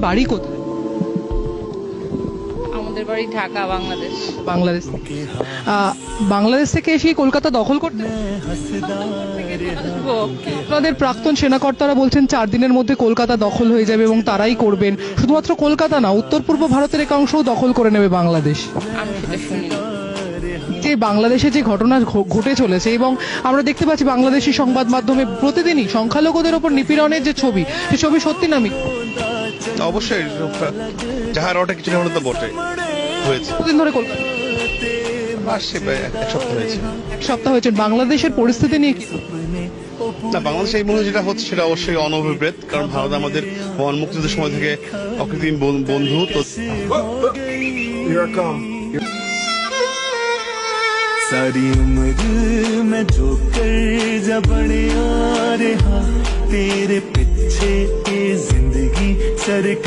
বাড়ি কোথায়? আমাদের বাড়ি ঢাকা বাংলাদেশ। বাংলাদেশ আহ, বাংলাদেশ থেকে এসে কলকাতা দখল করতে? আপনাদের প্রাক্তন সেনাকর্তারা বলছেন চার দিনের মধ্যে কলকাতা দখল হয়ে যাবে এবং তারাই করবেন। শুধুমাত্র কলকাতা না উত্তর পূর্ব ভারতের একাংশও দখল করে নেবে বাংলাদেশ। আমি সেটা শুনি যে বাংলাদেশে যে ঘটনা ঘটে চলেছে এবং আমরা দেখতে পাচ্ছি বাংলাদেশি সংবাদ মাধ্যমে প্রতিদিনই সংখ্যালঘুদের ওপর নিপীড়নের যে ছবি সে ছবি সত্যি নামি অবশ্যই যাহার ওটা কিছু না হলে তো বটে হয়েছে কতদিন ধরে কলকাতা আসছে প্রায় এক সপ্তাহ হয়েছে এক সপ্তাহ হয়েছে বাংলাদেশের পরিস্থিতি নিয়ে কি না বাংলাদেশে এই মুহূর্তে যেটা হচ্ছে সেটা অবশ্যই অনভিপ্রেত কারণ ভারত আমাদের মহান মুক্তিযুদ্ধের সময় থেকে অকৃত্রিম বন- বন্ধু তো Here I come. सारी उम्र मैं जो कर जबड़ आ रहा तेरे पीछे şerik.